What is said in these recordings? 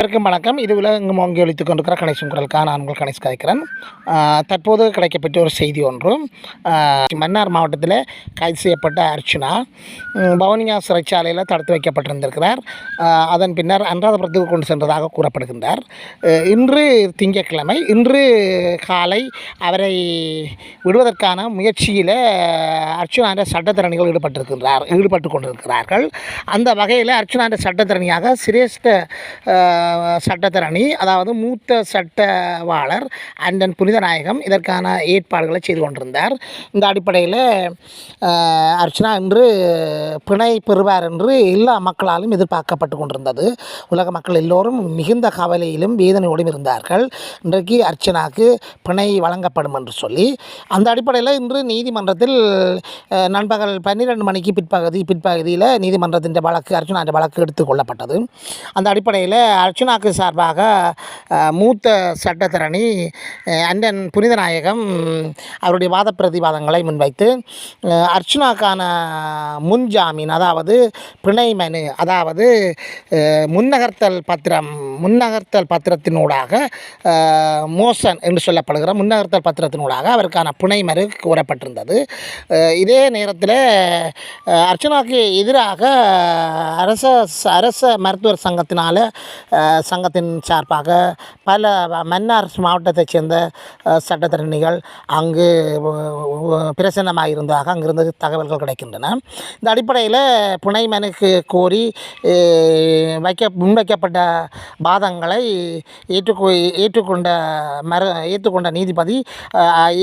வணக்கம் வணக்கம். இது உலகெங்கும் ஓங்கி ஒழித்து கொண்டிருக்கிற கணேசன் குரலுக்காக நான் உங்கள் கணேஷ் கதைக்கிறேன் தற்போது கிடைக்கப்பட்ட ஒரு செய்தி ஒன்று. மன்னார் மாவட்டத்தில் கைது செய்யப்பட்ட அர்ச்சுனா பவனியா சிறைச்சாலையில் தடுத்து வைக்கப்பட்டிருந்திருக்கிறார். அதன் பின்னர் அன்றாதபுரத்துக்கு கொண்டு சென்றதாக கூறப்படுகின்றார். இன்று திங்கட்கிழமை இன்று காலை அவரை விடுவதற்கான முயற்சியில் அர்ச்சுனாண்ட சட்டத்திறனிகள் ஈடுபட்டிருக்கின்றார் ஈடுபட்டு கொண்டிருக்கிறார்கள். அந்த வகையில் அர்ச்சுனாண்ட சட்டத்திறனியாக சிரேஷ்ட சட்டத்தரணி அதாவது மூத்த சட்டவாளர் அண்டன் புனிதநாயகம் இதற்கான ஏற்பாடுகளை செய்து கொண்டிருந்தார். இந்த அடிப்படையில் அர்ச்சனா இன்று பிணை பெறுவார் என்று எல்லா மக்களாலும் எதிர்பார்க்கப்பட்டு கொண்டிருந்தது. உலக மக்கள் எல்லோரும் மிகுந்த கவலையிலும் வேதனையோடும் இருந்தார்கள். இன்றைக்கு அர்ச்சனாக்கு பிணை வழங்கப்படும் என்று சொல்லி அந்த அடிப்படையில் இன்று நீதிமன்றத்தில் நண்பகல் பன்னிரெண்டு மணிக்கு பிற்பகுதி பிற்பகுதியில் நீதிமன்றத்தின் வழக்கு அர்ச்சனா வழக்கு எடுத்துக் கொள்ளப்பட்டது. அந்த அடிப்படையில் அர்ச்சனாக்கு சார்பாக மூத்த சட்டத்தரணி அஹ், அண்டன் புனிதநாயகம் அவருடைய வாத பிரதிவாதங்களை முன்வைத்து அர்ச்சனாக்கான முன்ஜாமீன் அதாவது பிணை மனு அதாவது முன்னகர்த்தல் பத்திரம் முன்னகர்த்தல் பத்திரத்தினூடாக மோசன் என்று சொல்லப்படுகிற முன்னகர்த்தல் பத்திரத்தினூடாக அவருக்கான பிணை மறு கூறப்பட்டிருந்தது. இதே நேரத்தில் அர்ச்சனாவுக்கு அர்ச்சனாக்கு எதிராக அரச அரச மருத்துவர் சங்கத்தினால் சங்கத்தின் சார்பாக பல மன்னார் மாவட்டத்தைச் சேர்ந்த சட்டத்தரணிகள் அங்கு பிரசன்னமாக இருந்ததாக அங்கிருந்து தகவல்கள் கிடைக்கின்றன. இந்த அடிப்படையில் புனை மனுக்கு கோரி வைக்க முன்வைக்கப்பட்ட வாதங்களை ஏற்றுக்கொ ஏற்றுக்கொண்ட மறு ஏற்றுக்கொண்ட நீதிபதி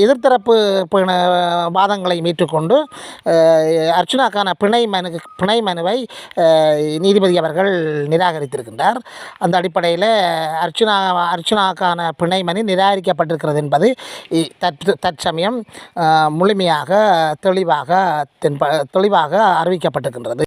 எதிர்த்தரப்பு பிண வாதங்களை ஏற்றுக்கொண்டு அர்ச்சனாக்கான பிணை மனுக்கு பிணை மனுவை நீதிபதி அவர்கள் நிராகரித்திருக்கின்றார். அந்த அடிப்படையில் அர்ச்சனா அர்ச்சனாக்கான பிணை நிராகரிக்கப்பட்டிருக்கிறது என்பது தற்று தற்சமயம் முழுமையாக தெளிவாக தென்ப தெளிவாக அறிவிக்கப்பட்டிருக்கின்றது.